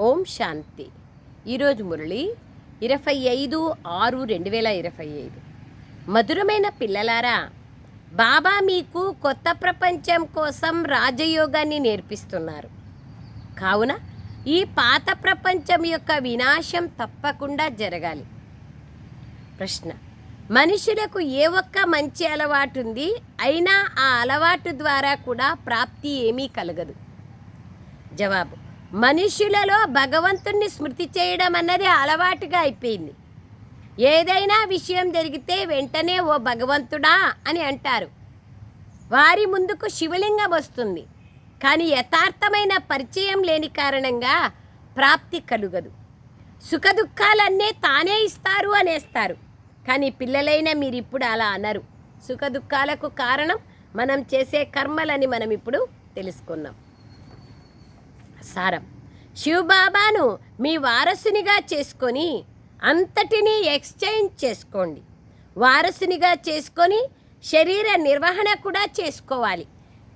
ఓం శాంతి. ఈరోజు మురళి ఇరవై ఐదు ఆరు రెండు వేల ఇరవై ఐదు. మధురమైన పిల్లలారా బాబా మీకు కొత్త ప్రపంచం కోసం రాజయోగాన్ని నేర్పిస్తున్నారు. కావున ఈ పాత ప్రపంచం యొక్క వినాశం తప్పకుండా జరగాలి. ప్రశ్న మనుషులకు ఏ ఒక్క మంచి అలవాటు ఉంది? అయినా ఆ అలవాటు ద్వారా కూడా ప్రాప్తి ఏమీ కలగదు. జవాబు మనుషులలో భగవంతుణ్ణి స్మృతి చేయడం అన్నది అలవాటుగా అయిపోయింది. ఏదైనా విషయం జరిగితే వెంటనే ఓ భగవంతుడా అని అంటారు. వారి ముందుకు శివలింగం వస్తుంది. కానీ యథార్థమైన పరిచయం లేని కారణంగా ప్రాప్తి కలుగదు. సుఖదుఖాలన్నీ తానే ఇస్తారు అనేస్తారు. కానీ పిల్లలైన మీరు ఇప్పుడు అలా అనరు. సుఖదుఖాలకు కారణం మనం చేసే కర్మలని మనం ఇప్పుడు తెలుసుకున్నాం. సారం. శివబాబాను మీ వారసునిగా చేసుకొని అంతటినీ ఎక్స్చేంజ్ చేసుకోండి. వారసునిగా చేసుకొని శరీర నిర్వహణ కూడా చేసుకోవాలి.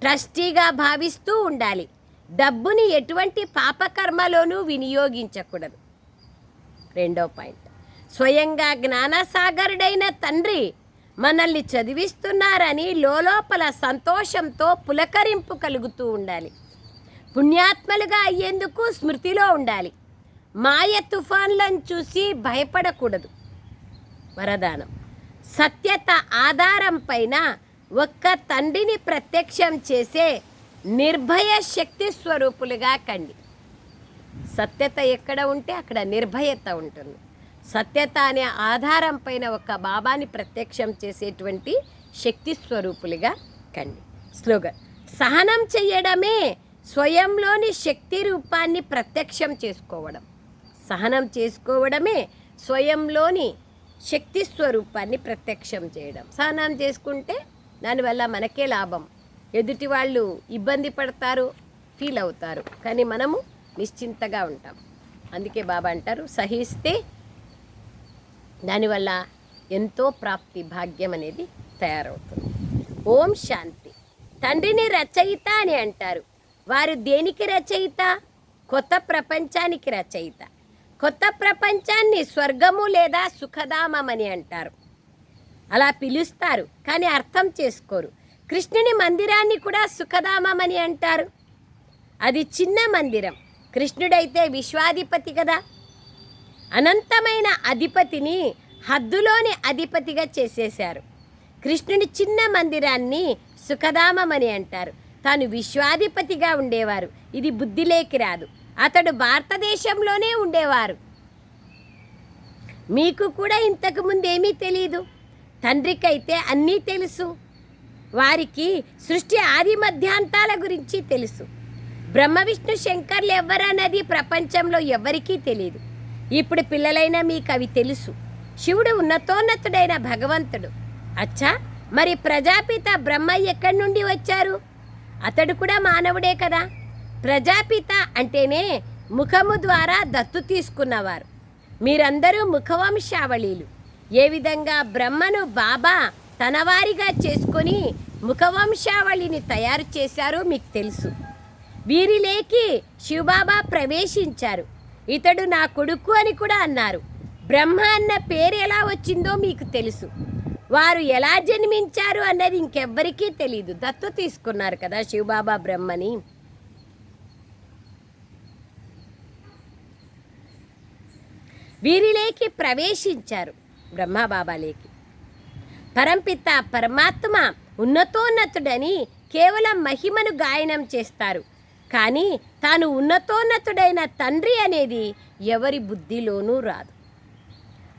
ట్రస్టీగా భావిస్తూ ఉండాలి. డబ్బుని ఎటువంటి పాపకర్మలోనూ వినియోగించకూడదు. రెండో పాయింట్. స్వయంగా జ్ఞానసాగరుడైన తండ్రి మనల్ని చదివిస్తున్నారని లోపల సంతోషంతో పులకరింపు కలుగుతూ ఉండాలి. పుణ్యాత్మలుగా అయ్యేందుకు స్మృతిలో ఉండాలి. మాయ తుఫాన్లను చూసి భయపడకూడదు. వరదానం. సత్యత ఆధారం పైన ఒక్క తండ్రిని ప్రత్యక్షం చేసే నిర్భయ శక్తి స్వరూపులుగా కండి. సత్యత ఎక్కడ ఉంటే అక్కడ నిర్భయత ఉంటుంది. సత్యత అనే ఆధారం పైన ఒక బాబాని ప్రత్యక్షం చేసేటువంటి శక్తి స్వరూపులుగా కండి. స్లోగన్ సహనం చెయ్యడమే స్వయంలోని శక్తి రూపాన్ని ప్రత్యక్షం చేసుకోవడం. సహనం చేసుకోవడమే స్వయంలోని శక్తి స్వరూపాన్ని ప్రత్యక్షం చేయడం. సహనం చేసుకుంటే దానివల్ల మనకే లాభం. ఎదుటి వాళ్ళు ఇబ్బంది పడతారు ఫీల్ అవుతారు. కానీ మనము నిశ్చింతగా ఉంటాం. అందుకే బాబా అంటారు సహిస్తే దానివల్ల ఎంతో ప్రాప్తి భాగ్యం అనేది తయారవుతుంది. ఓం శాంతి. తండ్రిని రచయిత అని అంటారు. వారు దేనికి రచయిత? కొత్త ప్రపంచానికి రచయిత. కొత్త ప్రపంచాన్ని స్వర్గము లేదా సుఖధామం అని అంటారు. అలా పిలుస్తారు కానీ అర్థం చేసుకోరు. కృష్ణుని మందిరాన్ని కూడా సుఖధామం అని అంటారు. అది చిన్న మందిరం. కృష్ణుడైతే విశ్వాధిపతి కదా. అనంతమైన అధిపతిని హద్దులోని అధిపతిగా చేసేశారు. కృష్ణుని చిన్న మందిరాన్ని సుఖధామం అని అంటారు. తాను విశ్వాధిపతిగా ఉండేవారు. ఇది బుద్ధిలేకి రాదు. అతడు భారతదేశంలోనే ఉండేవారు. మీకు కూడా ఇంతకు ఏమీ తెలియదు తండ్రికైతే అన్నీ తెలుసు. వారికి సృష్టి ఆది మధ్యాంతాల గురించి తెలుసు. బ్రహ్మ విష్ణు శంకర్లు ఎవరన్నది ప్రపంచంలో ఎవరికీ తెలియదు ఇప్పుడు పిల్లలైన మీకు అవి తెలుసు. శివుడు ఉన్నతోన్నతుడైన భగవంతుడు. అచ్చా! మరి ప్రజాపిత బ్రహ్మ ఎక్కడి నుండి వచ్చారు? అతడు కూడా మానవుడే కదా. ప్రజాపిత అంటేనే ముఖము ద్వారా దత్తు తీసుకున్నవారు. మీరందరూ ముఖవంశావళీలు. ఏ విధంగా బ్రహ్మను బాబా తనవారిగా చేసుకొని ముఖవంశావళిని తయారు చేశారో మీకు తెలుసు. వీరిలేకి శివబాబా ప్రవేశించారు. ఇతడు నా కొడుకు అని కూడా అన్నారు. బ్రహ్మ అన్న పేరు ఎలా వచ్చిందో మీకు తెలుసు. వారు ఎలా జన్మించారు అన్నది ఇంకెవ్వరికీ తెలియదు దత్తు తీసుకున్నారు కదా శివబాబా బ్రహ్మని. వీరిలేకి ప్రవేశించారు బ్రహ్మబాబాలేకి. పరంపిత పరమాత్మ ఉన్నతోన్నతుడని కేవలం మహిమను గాయనం చేస్తారు. కానీ తాను ఉన్నతోన్నతుడైన తండ్రి అనేది ఎవరి బుద్ధిలోనూ రాదు.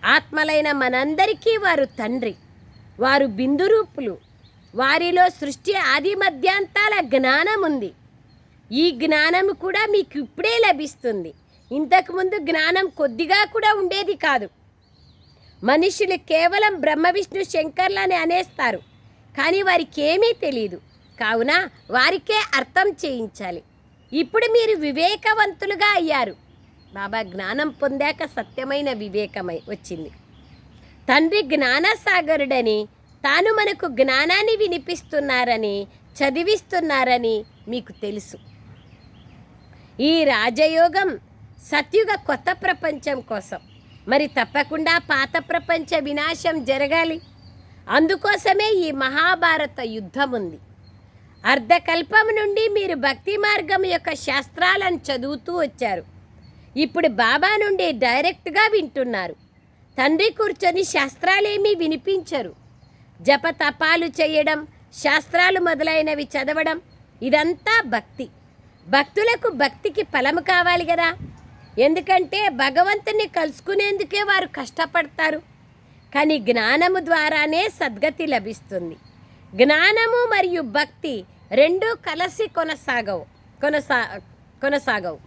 ఆత్మలైన మనందరికీ వారు తండ్రి. వారు బిందురూపులు. వారిలో సృష్టి ఆది మధ్యాంతాల జ్ఞానం ఉంది. ఈ జ్ఞానం కూడా మీకు ఇప్పుడే లభిస్తుంది. ఇంతకుముందు జ్ఞానం కొద్దిగా కూడా ఉండేది కాదు. మనుషులు కేవలం బ్రహ్మ విష్ణు శంకర్లని అనేస్తారు. కానీ వారికి ఏమీ తెలియదు కావున వారికే అర్థం చేయించాలి. ఇప్పుడు మీరు వివేకవంతులుగా అయ్యారు. బాబా జ్ఞానం పొందాక సత్యమైన వివేకమై వచ్చింది. తండ్రి జ్ఞానసాగరుడని తాను మనకు జ్ఞానాన్ని వినిపిస్తున్నారని చదివిస్తున్నారని మీకు తెలుసు. ఈ రాజయోగం సత్యుగ కొత్త ప్రపంచం కోసం. మరి తప్పకుండా పాత ప్రపంచ వినాశం జరగాలి. అందుకోసమే ఈ మహాభారత యుద్ధం ఉంది అర్ధకల్పం నుండి మీరు భక్తి మార్గం యొక్క శాస్త్రాలను చదువుతూ వచ్చారు. ఇప్పుడు బాబా నుండి డైరెక్ట్గా వింటున్నారు. తండ్రి కూర్చొని శాస్త్రాలేమీ వినిపించరు. జపతపాలు చేయడం శాస్త్రాలు మొదలైనవి చదవడం ఇదంతా భక్తి. భక్తులకు భక్తికి ఫలము కావాలి కదా ఎందుకంటే భగవంతుని కలుసుకునేందుకే వారు కష్టపడతారు. కానీ జ్ఞానము ద్వారానే సద్గతి లభిస్తుంది. జ్ఞానము మరియు భక్తి రెండూ కలిసి కొనసాగవు కొనసా కొనసాగవు.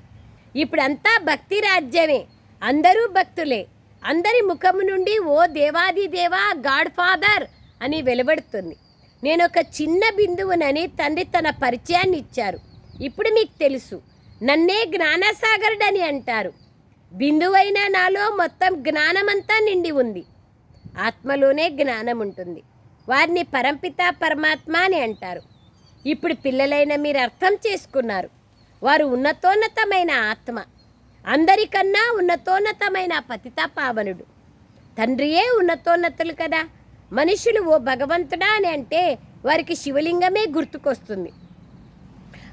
ఇప్పుడంతా భక్తి రాజ్యమే అందరూ భక్తులే. అందరి ముఖము నుండి ఓ దేవాది దేవా గాడ్ ఫాదర్ అని వెలువడుతుంది. నేను ఒక చిన్న బిందువునని తండ్రి తన పరిచయాన్ని ఇచ్చారు. ఇప్పుడు మీకు తెలుసు నన్నే జ్ఞానసాగరుడని అంటారు. బిందువైన నాలో మొత్తం జ్ఞానమంతా నిండి ఉంది. ఆత్మలోనే జ్ఞానం ఉంటుంది వారిని పరంపిత పరమాత్మ అని అంటారు. ఇప్పుడు పిల్లలైన మీరు అర్థం చేసుకున్నారు. వారు ఉన్నతోన్నతమైన ఆత్మ. అందరికన్నా ఉన్నతోన్నతమైన పతిత పావనుడు తండ్రియే ఉన్నతోన్నతులు కదా. మనుషులు ఓ భగవంతుడా అని అంటే వారికి శివలింగమే గుర్తుకొస్తుంది.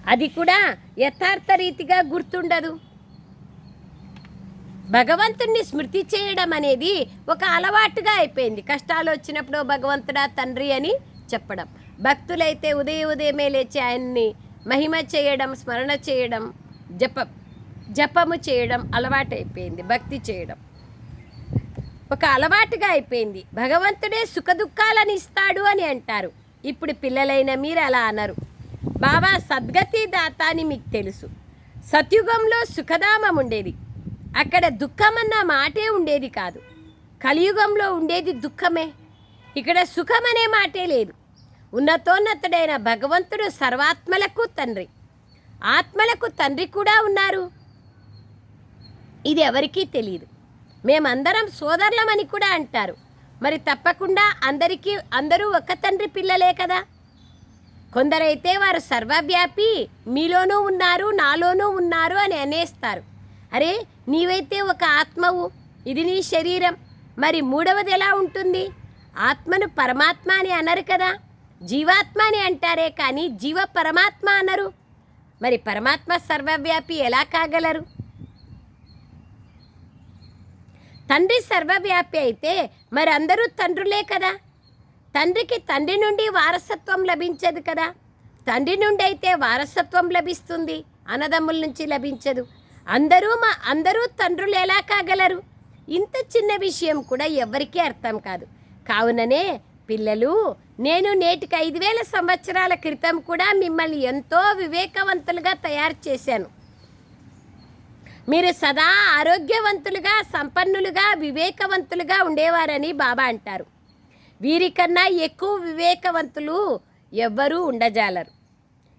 అది కూడా యథార్థ రీతిగా గుర్తుండదు. భగవంతుణ్ణి స్మృతి చేయడం అనేది ఒక అలవాటుగా అయిపోయింది. కష్టాలు వచ్చినప్పుడు భగవంతుడా తండ్రి అని చెప్పడం. భక్తులైతే ఉదయం ఉదయమే లేచి ఆయన్ని మహిమ చేయడం స్మరణ చేయడం జప. జపము చేయడం అలవాటైపోయింది భక్తి చేయడం. ఒక అలవాటుగా అయిపోయింది. భగవంతుడే సుఖదుఖాలను ఇస్తాడు అని అంటారు. ఇప్పుడు పిల్లలైన మీరు అలా అనరు. బాబా సద్గతి దాత అని మీకు తెలుసు. సత్యుగంలో సుఖధామం ఉండేది. అక్కడ దుఃఖమన్న మాటే ఉండేది కాదు. కలియుగంలో ఉండేది దుఃఖమే. ఇక్కడ సుఖం అనే మాటే లేదు. ఉన్నతోన్నతుడైన భగవంతుడు సర్వాత్మలకు తండ్రి. ఆత్మలకు తండ్రి కూడా ఉన్నారు. ఇది ఎవరికీ తెలియదు మేమందరం సోదరులమని కూడా అంటారు. మరి తప్పకుండా అందరికీ అందరూ ఒక తండ్రి పిల్లలే కదా? కొందరైతే వారు సర్వవ్యాపి మీలోనూ ఉన్నారు నాలోనూ ఉన్నారు అని అనేస్తారు. అరే నీవైతే ఒక ఆత్మవు. ఇది నీ శరీరం. మరి మూడవది ఎలా ఉంటుంది? ఆత్మను పరమాత్మ అని అనరు కదా? జీవాత్మ అని అంటారే కానీ జీవ పరమాత్మ అనరు. మరి పరమాత్మ సర్వవ్యాపి ఎలా కాగలరు? తండ్రి సర్వవ్యాపి అయితే మరి అందరూ తండ్రులే కదా. తండ్రికి తండ్రి నుండి వారసత్వం లభించదు కదా. తండ్రి నుండి అయితే వారసత్వం లభిస్తుంది అన్నదమ్ముల నుంచి లభించదు. అందరూ మా అందరూ తండ్రులు ఎలా కాగలరు? ఇంత చిన్న విషయం కూడా ఎవ్వరికీ అర్థం కాదు. కావుననే పిల్లలు నేను నేటికి ఐదు వేల సంవత్సరాల క్రితం కూడా మిమ్మల్ని ఎంతో వివేకవంతులుగా తయారు చేశాను. మీరు సదా ఆరోగ్యవంతులుగా సంపన్నులుగా వివేకవంతులుగా ఉండేవారని బాబా అంటారు. వీరికన్నా ఎక్కువ వివేకవంతులు ఎవ్వరూ ఉండజాలరు.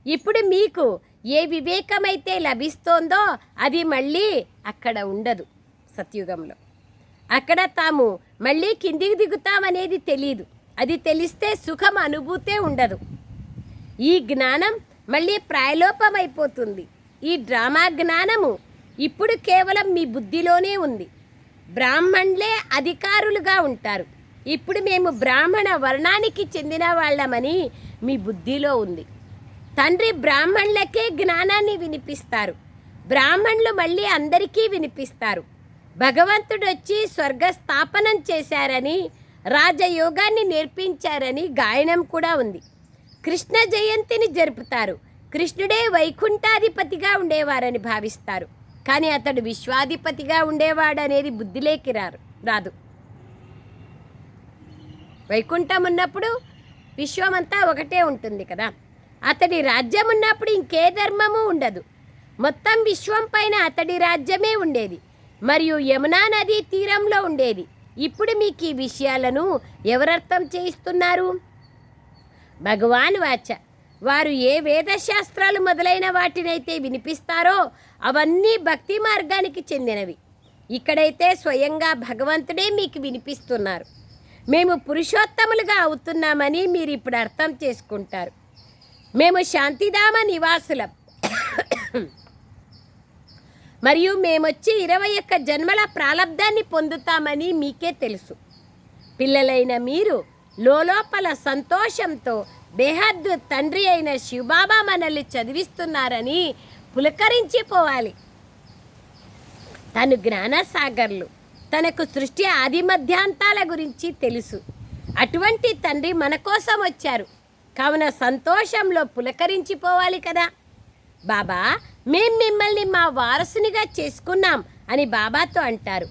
ఇప్పుడు మీకు ఏ వివేకమైతే లభిస్తోందో అది మళ్ళీ అక్కడ ఉండదు సత్యుగంలో. అక్కడ తాము మళ్ళీ కిందికి దిగుతామనేది తెలియదు అది తెలిస్తే సుఖం అనుభూతే ఉండదు. ఈ జ్ఞానం మళ్ళీ ప్రాయలోపమైపోతుంది. ఈ డ్రామా జ్ఞానము ఇప్పుడు కేవలం మీ బుద్ధిలోనే ఉంది. బ్రాహ్మణులే అధికారులుగా ఉంటారు. ఇప్పుడు మేము బ్రాహ్మణ వర్ణానికి చెందిన వాళ్ళమని మీ బుద్ధిలో ఉంది. తండ్రి బ్రాహ్మణులకే జ్ఞానాన్ని వినిపిస్తారు. బ్రాహ్మణులు మళ్ళీ అందరికీ వినిపిస్తారు. భగవంతుడు వచ్చి స్వర్గ స్థాపనం చేశారని రాజయోగాన్ని నేర్పించారని గాయనం కూడా ఉంది. కృష్ణ జయంతిని జరుపుతారు. కృష్ణుడే వైకుంఠాధిపతిగా ఉండేవారని భావిస్తారు. కానీ అతడు విశ్వాధిపతిగా ఉండేవాడనేది బుద్ధిలేకి రారు రాదు. వైకుంఠం ఉన్నప్పుడు విశ్వమంతా ఒకటే ఉంటుంది కదా. అతడి రాజ్యం ఉన్నప్పుడు ఇంకే ధర్మము ఉండదు. మొత్తం విశ్వం పైన అతడి రాజ్యమే ఉండేది. మరియు యమునా నది తీరంలో ఉండేది. ఇప్పుడు మీకు ఈ విషయాలను ఎవరర్థం చేయిస్తున్నారు? భగవాన్ వాచ. వారు ఏ వేదశాస్త్రాలు మొదలైన వాటినైతే వినిపిస్తారో అవన్నీ భక్తి మార్గానికి చెందినవి. ఇక్కడైతే స్వయంగా భగవంతుడే మీకు వినిపిస్తున్నారు. మేము పురుషోత్తములుగా అవుతున్నామని మీరు ఇప్పుడు అర్థం చేసుకుంటారు. మేము శాంతిధామ నివాసులం. మరియు మేమొచ్చి ఇరవై ఒక్క జన్మల ప్రాలబ్ధాన్ని పొందుతామని మీకే తెలుసు. పిల్లలైన మీరు లోపల సంతోషంతో బేహద్దు తండ్రి అయిన శివబాబా మనల్ని చదివిస్తున్నారని పులకరించిపోవాలి. తను జ్ఞానసాగర్లు. తనకు సృష్టి ఆది మధ్యాంతాల గురించి తెలుసు. అటువంటి తండ్రి మన కోసం వచ్చారు. కావున సంతోషంలో పులకరించిపోవాలి కదా. బాబా మేం మిమ్మల్ని మా వారసునిగా చేసుకున్నాం అని బాబాతో అంటారు.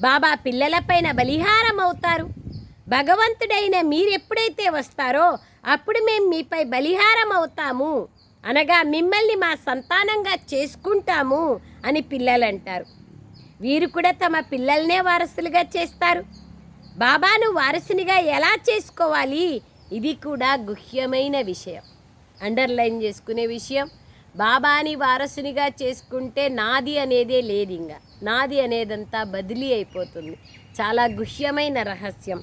బాబా పిల్లలపైన బలిహారం అవుతారు భగవంతుడైన మీరెప్పుడైతే వస్తారో అప్పుడు మేము మీపై బలిహారం అవుతాము. అనగా మిమ్మల్ని మా సంతానంగా చేసుకుంటాము అని పిల్లలు అంటారు వీరు కూడా తమ పిల్లల్నే వారసులుగా చేస్తారు. బాబాను వారసునిగా ఎలా చేసుకోవాలి? ఇది కూడా గుహ్యమైన విషయం. అండర్లైన్ చేసుకునే విషయం. బాబాని వారసునిగా చేసుకుంటే నాది అనేదే లేదు ఇంకా నాది అనేదంతా బదిలీ అయిపోతుంది. చాలా గుహ్యమైన రహస్యం.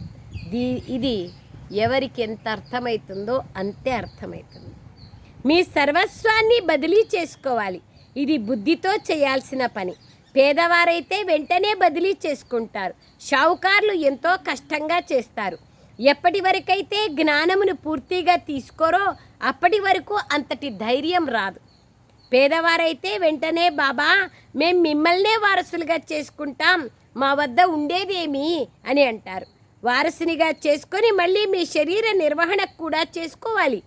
దీ ఇది ఎవరికి ఎంత అర్థమవుతుందో అంతే అర్థమవుతుంది మీ సర్వస్వాన్ని బదిలీ చేసుకోవాలి. ఇది బుద్ధితో చేయాల్సిన పని. పేదవారైతే వెంటనే బదిలీ చేసుకుంటారు. షావుకారులు ఎంతో కష్టంగా చేస్తారు. ఎప్పటి వరకైతే జ్ఞానమును పూర్తిగా తీసుకోరో అప్పటి వరకు అంతటి ధైర్యం రాదు. పేదవారైతే వెంటనే బాబా మేం మిమ్మల్నే వారసులుగా చేసుకుంటాం. మా వద్ద ఉండేదేమి? అని అంటారు. వారసునిగా చేసుకొని మళ్ళీ మీ శరీర నిర్వహణ కూడా చేసుకోవాలి.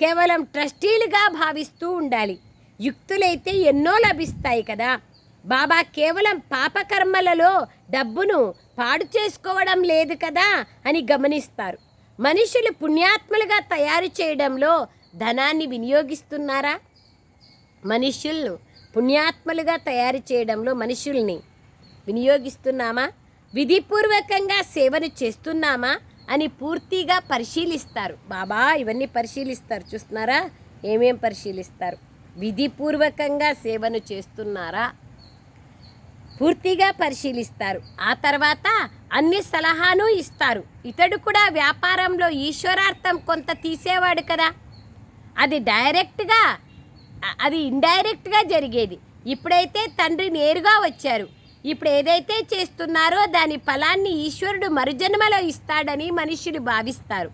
కేవలం ట్రస్టీలుగా భావిస్తూ ఉండాలి. యుక్తులైతే ఎన్నో లభిస్తాయి కదా. బాబా కేవలం పాపకర్మలలో డబ్బును పాడు చేసుకోవడం లేదు కదా అని గమనిస్తారు. మనుషులు పుణ్యాత్ములుగా తయారు చేయడంలో ధనాన్ని వినియోగిస్తున్నారా? మనుషులను పుణ్యాత్మలుగా తయారు చేయడంలో మనుషుల్ని వినియోగిస్తున్నామా? విధిపూర్వకంగా సేవను చేస్తున్నామా అని పూర్తిగా పరిశీలిస్తారు. బాబా ఇవన్నీ పరిశీలిస్తారు. చూస్తున్నారా? ఏమేం పరిశీలిస్తారు? విధిపూర్వకంగా సేవను చేస్తున్నారా? పూర్తిగా పరిశీలిస్తారు. ఆ తర్వాత అన్ని సలహాను ఇస్తారు. ఇతడు కూడా వ్యాపారంలో ఈశ్వరార్థం కొంత తీసేవాడు కదా. అది డైరెక్ట్గా అది ఇండైరెక్ట్గా జరిగేది. ఇప్పుడైతే తండ్రి నేరుగా వచ్చారు. ఇప్పుడు ఏదైతే చేస్తున్నారో దాని ఫలాన్ని ఈశ్వరుడు మరుజన్మలో ఇస్తాడని మనుష్యులు భావిస్తారు.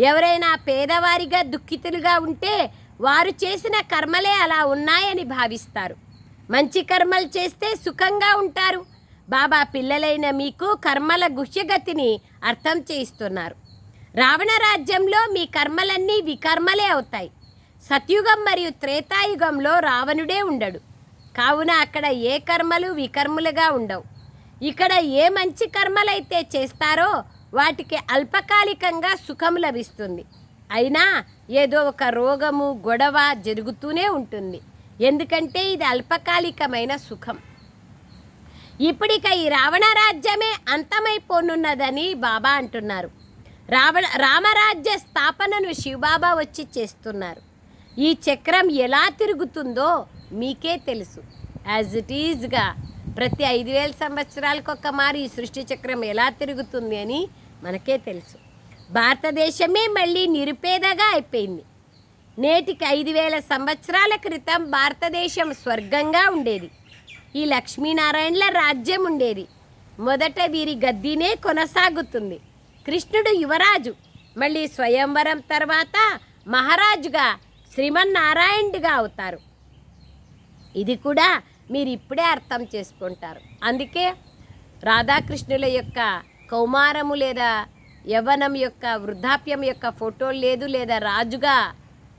ఎవరైనా పేదవారిగా దుఃఖితులుగా ఉంటే వారు చేసిన కర్మలే అలా ఉన్నాయని భావిస్తారు. మంచి కర్మలు చేస్తే సుఖంగా ఉంటారు. బాబా పిల్లలైన మీకు కర్మల గుహ్యగతిని అర్థం చేయిస్తున్నారు. రావణ రాజ్యంలో మీ కర్మలన్నీ వికర్మలే అవుతాయి. సత్యుగం మరియు త్రేతాయుగంలో రావణుడే ఉండడు. కావున అక్కడ ఏ కర్మలు వికర్ములుగా ఉండవు. ఇక్కడ ఏ మంచి కర్మలైతే చేస్తారో వాటికి అల్పకాలికంగా సుఖం లభిస్తుంది. అయినా ఏదో ఒక రోగము గొడవ జరుగుతూనే ఉంటుంది. ఎందుకంటే ఇది అల్పకాలికమైన సుఖం. ఇప్పుడిక ఈ రావణ రాజ్యమే అంతమైపోనున్నదని బాబా అంటున్నారు. రావణ రామరాజ్య స్థాపనను శివబాబా వచ్చి చేస్తున్నారు. ఈ చక్రం ఎలా తిరుగుతుందో మీకే తెలుసు. యాజ్ ఇట్ ఈజ్గా ప్రతి ఐదు వేల సంవత్సరాలకు ఒక మారి ఈ సృష్టి చక్రం ఎలా తిరుగుతుంది అని మనకే తెలుసు. భారతదేశమే మళ్ళీ నిరుపేదగా అయిపోయింది. నేటికి ఐదు వేల సంవత్సరాల క్రితం భారతదేశం స్వర్గంగా ఉండేది. ఈ లక్ష్మీనారాయణల రాజ్యం ఉండేది. మొదట వీరి గద్దీనే కొనసాగుతుంది. కృష్ణుడు యువరాజు మళ్ళీ స్వయంవరం తర్వాత మహారాజుగా శ్రీమన్నారాయణుడిగా అవుతారు. ఇది కూడా మీరు ఇప్పుడే అర్థం చేసుకుంటారు. అందుకే రాధాకృష్ణుల యొక్క కౌమారము లేదా యవ్వనం యొక్క వృద్ధాప్యం యొక్క ఫోటోలు లేదు లేదా రాజుగా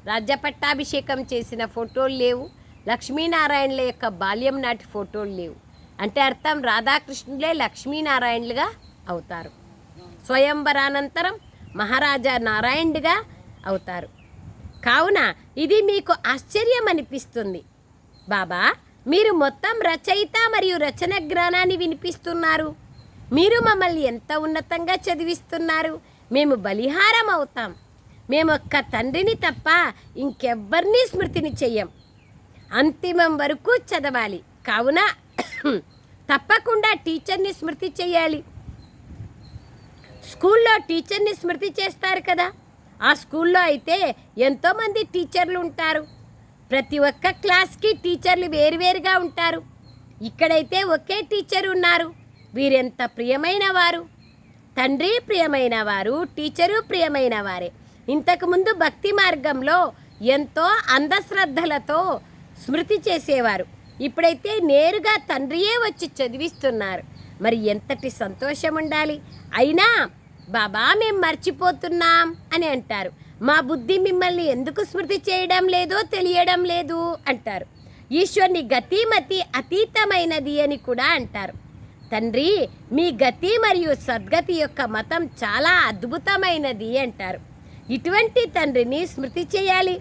రాజ్య పట్టాభిషేకం చేసిన ఫోటోలు లేవు. లక్ష్మీనారాయణుల యొక్క బాల్యం నాటి ఫోటోలు లేవు. అంటే అర్థం రాధాకృష్ణులే లక్ష్మీనారాయణులుగా అవుతారు. స్వయంవరానంతరం మహారాజా నారాయణుడిగా అవుతారు. కావున ఇది మీకు ఆశ్చర్యం అనిపిస్తుంది. బాబా మీరు మొత్తం రచయిత మరియు రచన జ్ఞానాన్ని వినిపిస్తున్నారు. మీరు మమ్మల్ని ఎంత ఉన్నతంగా చదివిస్తున్నారు. మేము బలిహారం అవుతాం. మేము ఒక్క తండ్రిని తప్ప ఇంకెవ్వరినీ స్మృతిని చెయ్యం. అంతిమం వరకు చదవాలి. కావున తప్పకుండా టీచర్ని స్మృతి చేయాలి స్కూల్లో టీచర్ని స్మృతి చేస్తారు కదా. ఆ స్కూల్లో అయితే ఎంతోమంది టీచర్లు ఉంటారు. ప్రతి ఒక్క క్లాస్కి టీచర్లు వేరువేరుగా ఉంటారు. ఇక్కడైతే ఒకే టీచర్ ఉన్నారు. వీరెంత ప్రియమైన వారు? తండ్రి ప్రియమైన వారు టీచరు ప్రియమైన వారే. ఇంతకుముందు భక్తి మార్గంలో ఎంతో అంధశ్రద్ధలతో స్మృతి చేసేవారు. ఇప్పుడైతే నేరుగా తండ్రియే వచ్చి చదివిస్తున్నారు. మరి ఎంతటి సంతోషం ఉండాలి అయినా బాబా మేం మర్చిపోతున్నాం అని అంటారు. మా బుద్ధి మిమ్మల్ని ఎందుకు స్మృతి చేయడం లేదో తెలియడం లేదు అంటారు. ఈశ్వరుని గతిమతి అతీతమైనది అని కూడా అంటారు. తండ్రి మీ గతి మరియు సద్గతి యొక్క మతం చాలా అద్భుతమైనది అంటారు. ఇటువంటి తండ్రిని స్మృతి చేయాలి.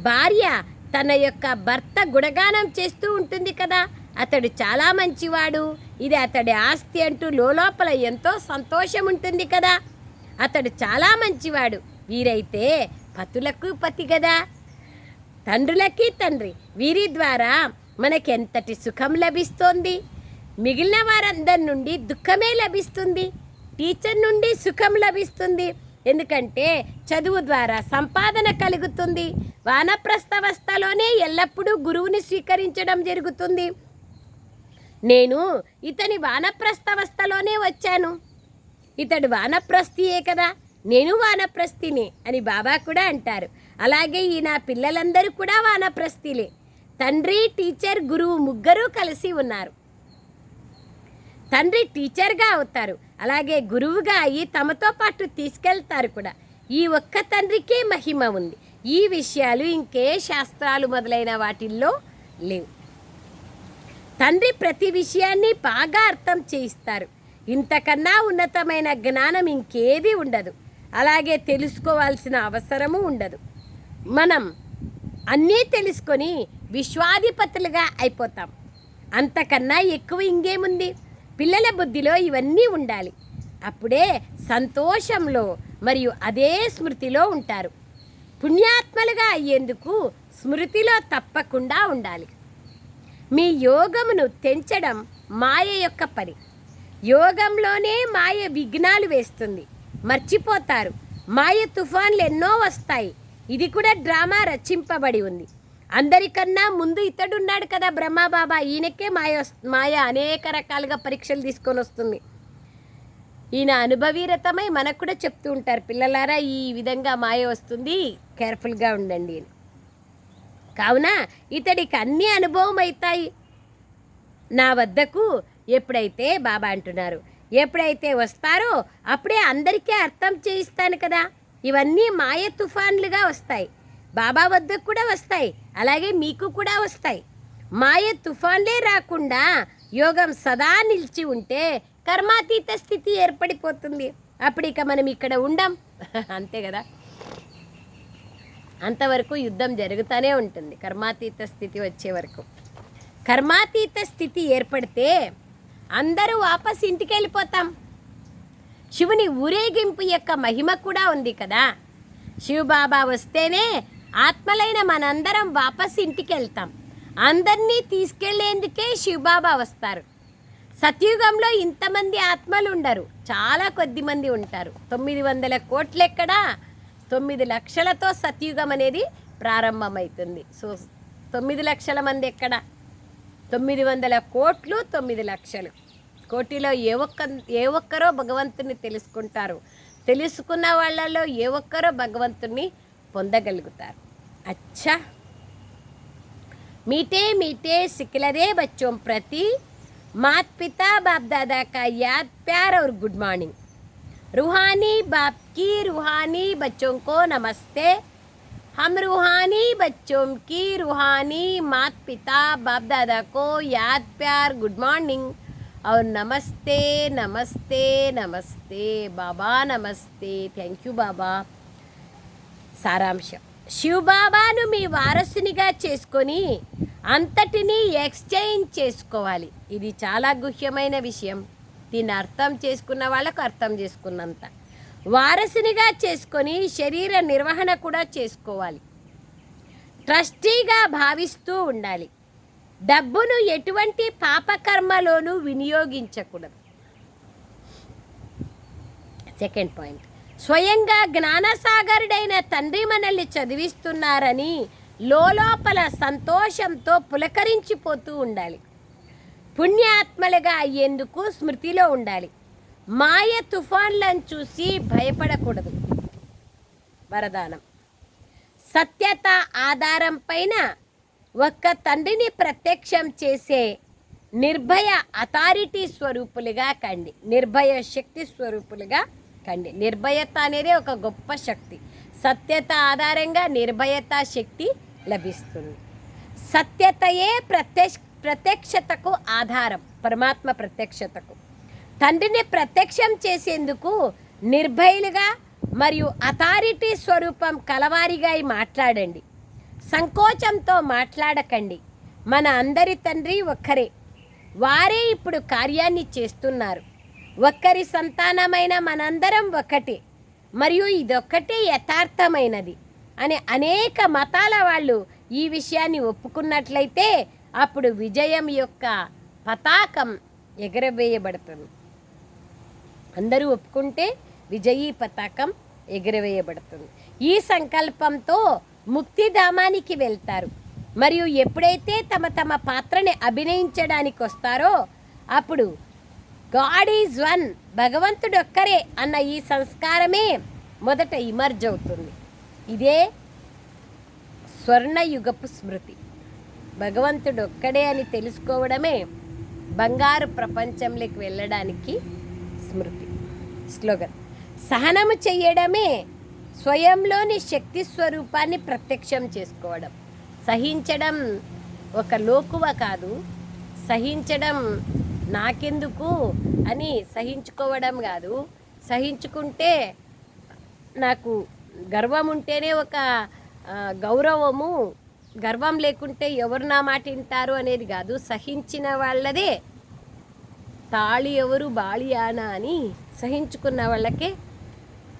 భార్య తన యొక్క భర్త గుణగానం చేస్తూ ఉంటుంది కదా అతడు చాలా మంచివాడు. ఇది అతడి ఆస్తి అంటూ లోపల ఎంతో సంతోషం ఉంటుంది కదా. అతడు చాలా మంచివాడు. వీరైతే పతులకు పతి కదా. తండ్రులకి తండ్రి వీరి ద్వారా మనకెంతటి సుఖం లభిస్తోంది? మిగిలిన వారందరి నుండి దుఃఖమే లభిస్తుంది. టీచర్ నుండి సుఖం లభిస్తుంది. ఎందుకంటే చదువు ద్వారా సంపాదన కలుగుతుంది. వానప్రస్థవస్థలోనే ఎల్లప్పుడూ గురువుని స్వీకరించడం జరుగుతుంది. నేను ఇతని వానప్రస్థవస్థలోనే వచ్చాను. ఇతడు వానప్రస్థియే కదా. నేను వానప్రస్థిని అని బాబా కూడా అంటారు. అలాగే ఈ నా పిల్లలందరూ కూడా వానప్రస్థిలే. తండ్రి టీచర్ గురువు ముగ్గురు కలిసి ఉన్నారు. తండ్రి టీచర్గా అవుతారు. అలాగే గురువుగా అయ్యి తమతో పాటు తీసుకెళ్తారు కూడా. ఈ ఒక్క తండ్రికే మహిమ ఉంది. ఈ విషయాలు ఇంకే శాస్త్రాలు మొదలైన వాటిల్లో లేవు. తండ్రి ప్రతి విషయాన్ని బాగా అర్థం చేయిస్తారు. ఇంతకన్నా ఉన్నతమైన జ్ఞానం ఇంకేది ఉండదు. అలాగే తెలుసుకోవాల్సిన అవసరము ఉండదు. మనం అన్నీ తెలుసుకొని విశ్వాధిపతులుగా అయిపోతాం. అంతకన్నా ఎక్కువ ఇంకేముంది? పిల్లల బుద్ధిలో ఇవన్నీ ఉండాలి. అప్పుడే సంతోషంలో మరియు అదే స్మృతిలో ఉంటారు. పుణ్యాత్మలుగా అయ్యేందుకు స్మృతిలో తప్పకుండా ఉండాలి. మీ యోగమును తెంచడం మాయ యొక్క పని. యోగంలోనే మాయ విఘ్నాలు వేస్తుంది. మర్చిపోతారు. మాయ తుఫాన్లు ఎన్నో వస్తాయి. ఇది కూడా డ్రామా రచింపబడి ఉంది. అందరికన్నా ముందు ఇతడున్నాడు కదా బ్రహ్మబాబా. ఈయనకే మాయ మాయ అనేక రకాలుగా పరీక్షలు తీసుకొని వస్తుంది. ఈయన అనుభవీరతమై మనకు కూడా చెప్తూ ఉంటారు. పిల్లలారా ఈ విధంగా మాయ వస్తుంది. కేర్ఫుల్గా ఉండండి కావున ఇతడికి అన్ని అనుభవం అవుతాయి నా వద్దకు ఎప్పుడైతే బాబా అంటున్నారు ఎప్పుడైతే వస్తారో అప్పుడే అందరికీ అర్థం చేయిస్తాను కదా. ఇవన్నీ మాయ తుఫాన్లుగా వస్తాయి. బాబా వద్దకు కూడా వస్తాయి. అలాగే మీకు కూడా వస్తాయి. మాయ తుఫాన్లే రాకుండా యోగం సదా నిలిచి ఉంటే కర్మాతీత స్థితి ఏర్పడిపోతుంది. అప్పుడు ఇక మనం ఇక్కడ ఉండం. అంతే కదా. అంతవరకు యుద్ధం జరుగుతూనే ఉంటుంది. కర్మాతీత స్థితి వచ్చే వరకు. కర్మాతీత స్థితి ఏర్పడితే అందరూ వాపస్ ఇంటికి వెళ్ళిపోతాం శివుని ఊరేగింపు యొక్క మహిమ కూడా ఉంది కదా. శివబాబా వస్తేనే ఆత్మలైన మనందరం వాపస్ ఇంటికి వెళ్తాం అందరినీ తీసుకెళ్ళేందుకే శివబాబా వస్తారు. సత్యుగంలో ఇంతమంది ఆత్మలు ఉండరు. చాలా కొద్ది మంది ఉంటారు. తొమ్మిది వందల కోట్లెక్కడ? తొమ్మిది లక్షలతో సత్యుగం అనేది ప్రారంభమవుతుంది. సో తొమ్మిది లక్షల మంది ఎక్కడ? తొమ్మిది వందల కోట్లు తొమ్మిది లక్షలు కోటిలో ఏ ఒక్క ఏ ఒక్కరో భగవంతుని తెలుసుకుంటారు తెలుసుకున్న వాళ్ళలో ఏ ఒక్కరో భగవంతుని పొందగలుగుతారు అచ్చా मीठे मीठे सिकलरे बच्चों प्रति मात पिता बाप दादा का याद प्यार और गुड मॉर्निंग रूहानी बाप की रूहानी बच्चों को नमस्ते हम रूहानी बच्चों की रूहानी मात पिता बाप दादा को याद प्यार गुड मॉर्निंग और नमस्ते नमस्ते नमस्ते बाबा नमस्ते थैंक यू बाबा సారాంశం శివబాబాను మీ వారసునిగా చేసుకొని అంతటినీ ఎక్స్చేంజ్ చేసుకోవాలి ఇది చాలా గుహ్యమైన విషయం దీన్ని అర్థం చేసుకున్న వాళ్ళకు అర్థం చేసుకున్నంత వారసునిగా చేసుకొని శరీర నిర్వహణ కూడా చేసుకోవాలి. ట్రస్టీగా భావిస్తూ ఉండాలి. డబ్బును ఎటువంటి పాపకర్మలోనూ వినియోగించకూడదు. Second point. స్వయంగా జ్ఞానసాగరుడైన తండ్రి మనల్ని చదివిస్తున్నారని లోపల సంతోషంతో పులకరించిపోతూ ఉండాలి. పుణ్యాత్మలుగా అయ్యేందుకు స్మృతిలో ఉండాలి. మాయ తుఫాన్లను చూసి భయపడకూడదు. వరదానం. సత్యత ఆధారం పైన ఒక్క తండ్రిని ప్రత్యక్షం చేసే నిర్భయ అథారిటీ స్వరూపులుగా కండి. నిర్భయ శక్తి స్వరూపులుగా కండి. నిర్భయత అనేది ఒక గొప్ప శక్తి. సత్యత ఆధారంగా నిర్భయత శక్తి లభిస్తుంది. సత్యతయే ప్రత్యక్ష ప్రత్యక్షతకు ఆధారం. పరమాత్మ ప్రత్యక్షతకు. తండ్రిని ప్రత్యక్షం చేసేందుకు నిర్భయులుగా మరియు అథారిటీ స్వరూపం కలవారిగా అయి మాట్లాడండి. సంకోచంతో మాట్లాడకండి. మన అందరి తండ్రి ఒక్కరే. వారే ఇప్పుడు కార్యాన్ని చేస్తున్నారు. ఒక్కరి సంతానమైన మనందరం ఒకటే. మరియు ఇదొక్కటే యథార్థమైనది అని అనేక మతాల వాళ్ళు ఈ విషయాన్ని ఒప్పుకున్నట్లయితే అప్పుడు విజయం యొక్క పతాకం ఎగరవేయబడుతుంది. అందరూ ఒప్పుకుంటే విజయీ పతాకం ఎగురవేయబడుతుంది. ఈ సంకల్పంతో ముక్తిధామానికి వెళ్తారు. మరియు ఎప్పుడైతే తమ తమ పాత్రని అభినయించడానికి వస్తారో అప్పుడు గాడ్ ఈజ్ వన్ భగవంతుడు ఒక్కరే అన్న ఈ సంస్కారమే మొదట ఇమర్జ్ అవుతుంది ఇదే స్వర్ణయుగపు స్మృతి. భగవంతుడు ఒక్కడే అని తెలుసుకోవడమే బంగారు ప్రపంచంలోకి వెళ్ళడానికి స్మృతి. స్లోగన్. సహనము చేయడమే స్వయంలోని శక్తి స్వరూపాన్ని ప్రత్యక్షం చేసుకోవడం. సహించడం ఒక లోకువ కాదు. సహించడం నాకెందుకు అని సహించుకోవడం కాదు. సహించుకుంటే నాకు గర్వం ఉంటేనే ఒక గౌరవము. గర్వం లేకుంటే ఎవరు నా మాట వింటారు అనేది కాదు. సహించిన వాళ్ళదే తాళి ఎవరు బాళియానా అని సహించుకున్న వాళ్ళకే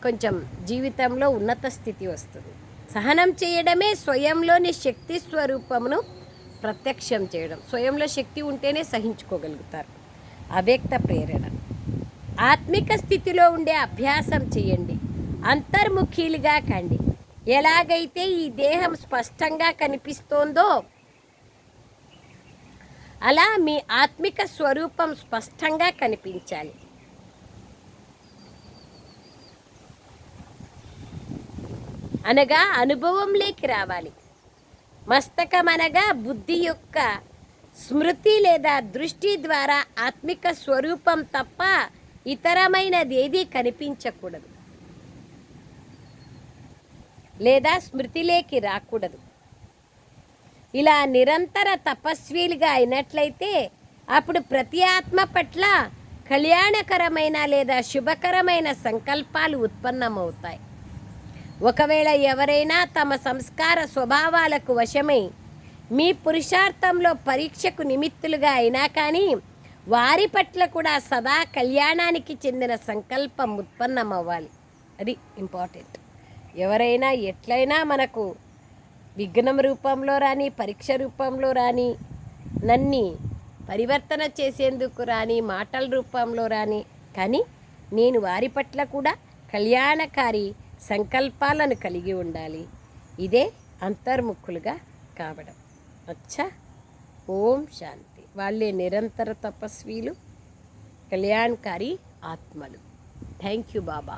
కొంచెం జీవితంలో ఉన్నత స్థితి వస్తుంది. సహనం చేయడమే స్వయంలోని శక్తి స్వరూపమును ప్రత్యక్షం చేయడం. స్వయంలో శక్తి ఉంటేనే సహించుకోగలుగుతారు. అవ్యక్త ప్రేరణ. ఆత్మిక స్థితిలో ఉండే అభ్యాసం చేయండి. అంతర్ముఖీలుగా కండి. ఎలాగైతే ఈ దేహం స్పష్టంగా కనిపిస్తోందో అలా మీ ఆత్మిక స్వరూపం స్పష్టంగా కనిపించాలి. అనగా అనుభవంలోకి రావాలి. మస్తకం అనగా బుద్ధి యొక్క స్మృతి లేదా దృష్టి ద్వారా ఆత్మిక స్వరూపం తప్ప ఇతరమైనది ఏదీ కనిపించకూడదు. లేదా స్మృతిలోకి రాకూడదు. ఇలా నిరంతర తపస్వీలుగా అయినట్లయితే అప్పుడు ప్రతి ఆత్మ పట్ల కళ్యాణకరమైన లేదా శుభకరమైన సంకల్పాలు ఉత్పన్నమవుతాయి. ఒకవేళ ఎవరైనా తమ సంస్కార స్వభావాలకు వశమై మీ పురుషార్థంలో పరీక్షకు నిమిత్తులుగా అయినా కానీ వారి పట్ల కూడా సదా కళ్యాణానికి చెందిన సంకల్పం ఉత్పన్నమవ్వాలి. అది ఇంపార్టెంట్. ఎవరైనా ఎట్లయినా మనకు విఘ్నం రూపంలో రాని పరీక్ష రూపంలో రాని నన్ని పరివర్తన చేసేందుకు రాని మాటల రూపంలో రాని కానీ నేను వారి పట్ల కూడా కళ్యాణకారి సంకల్పాలను కలిగి ఉండాలి. ఇదే అంతర్ముఖులుగా కావడం. అచ్చా! ఓం శాంతి. వాళ్ళే నిరంతర తపస్వీలు కళ్యాణకారి ఆత్మలు. Thank you Baba.